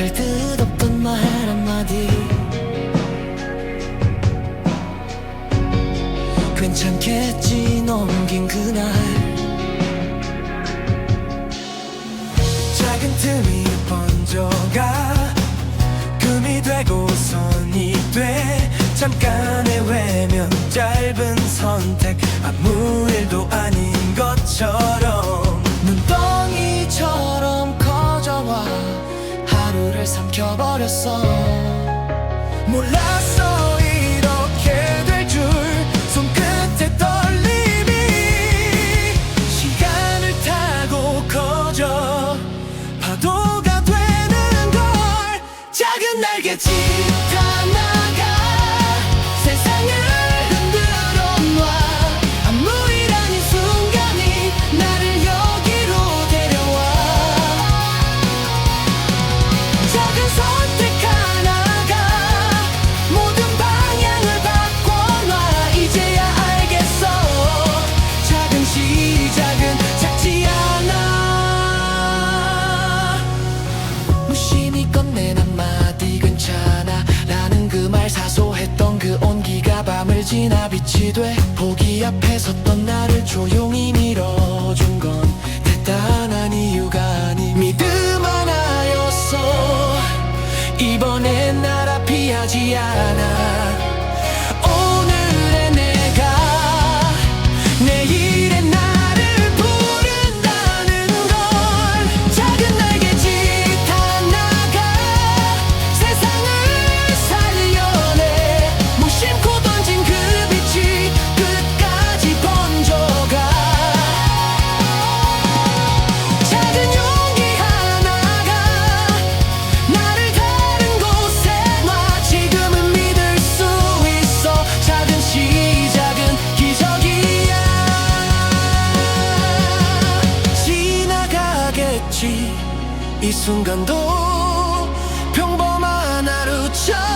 별뜻 없던 말 한마디. 괜찮겠지 넘긴 그날. 작은 틈이 번져가 금이 되고 선이 돼. 잠깐의 외면 짧은 선택. 아무 일도 아닌 것처럼 하루를 삼켜버렸어. 몰랐어 이렇게 될 줄. 손끝에 떨림이 시간을 타고 커져. 파도가 되는 걸 작은 날개짓 하나 밤을 지나 빛이 돼. 보기 앞에 섰던 나를 조용히 밀어준 건 대단한 이유가 아닌 믿음 하나였어. 이번엔 나라 피하지 않아 이 순간도 평범한 하루처럼